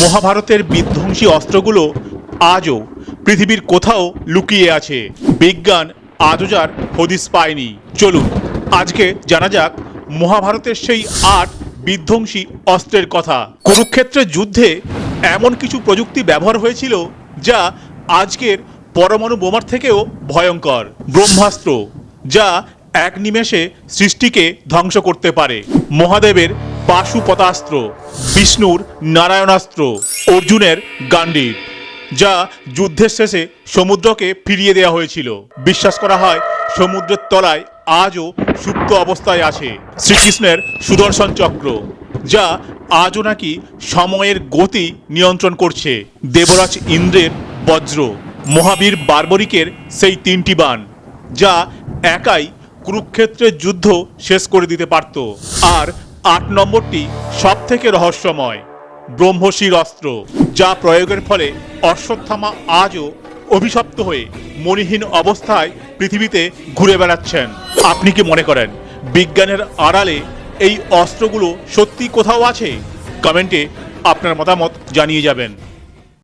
মহাভারতের বিধ্বংসী অস্ত্রগুলো আজও পৃথিবীর কোথাও লুকিয়ে আছে। বিজ্ঞান আজও যার হদিস পায়নি। চলুন, আজকে জানা যাক মহাভারতের সেই আট বিধ্বংসী অস্ত্রের কথা। কুরুক্ষেত্রের যুদ্ধে এমন কিছু প্রযুক্তি ব্যবহার হয়েছিল যা আজকের পরমাণু বোমার থেকেও ভয়ঙ্কর। ব্রহ্মাস্ত্র, যা এক নিমেষে সৃষ্টিকে ধ্বংস করতে পারে। মহাদেবের পাশুপতাস্ত্র বিষ্ণুর নারায়ণাস্ত্র, অর্জুনের গান্ডীব যা যুদ্ধের শেষে সমুদ্রকে ফিরিয়ে দেওয়া হয়েছিল। বিশ্বাস করা হয়, সমুদ্রের তলায় আজও সুপ্ত অবস্থায় আছে শ্রীকৃষ্ণের সুদর্শন চক্র, যা আজও নাকি সময়ের গতি নিয়ন্ত্রণ করছে। দেবরাজ ইন্দ্রের বজ্র, মহাবীর বার্বরিকের সেই তিনটি বান যা একাই কুরুক্ষেত্রের যুদ্ধ শেষ করে দিতে পারত। আর আট নম্বরটি সব থেকে রহস্যময়। ব্রহ্মশির অস্ত্র, যা প্রয়োগের ফলে অশ্বত্থামা আজও অভিশপ্ত হয়ে মনিহীন অবস্থায় পৃথিবীতে ঘুরে বেড়াচ্ছেন। আপনি কি মনে করেন বিজ্ঞানের আড়ালে এই অস্ত্রগুলো সত্যি কোথাও আছে? কমেন্টে আপনার মতামত জানিয়ে যাবেন।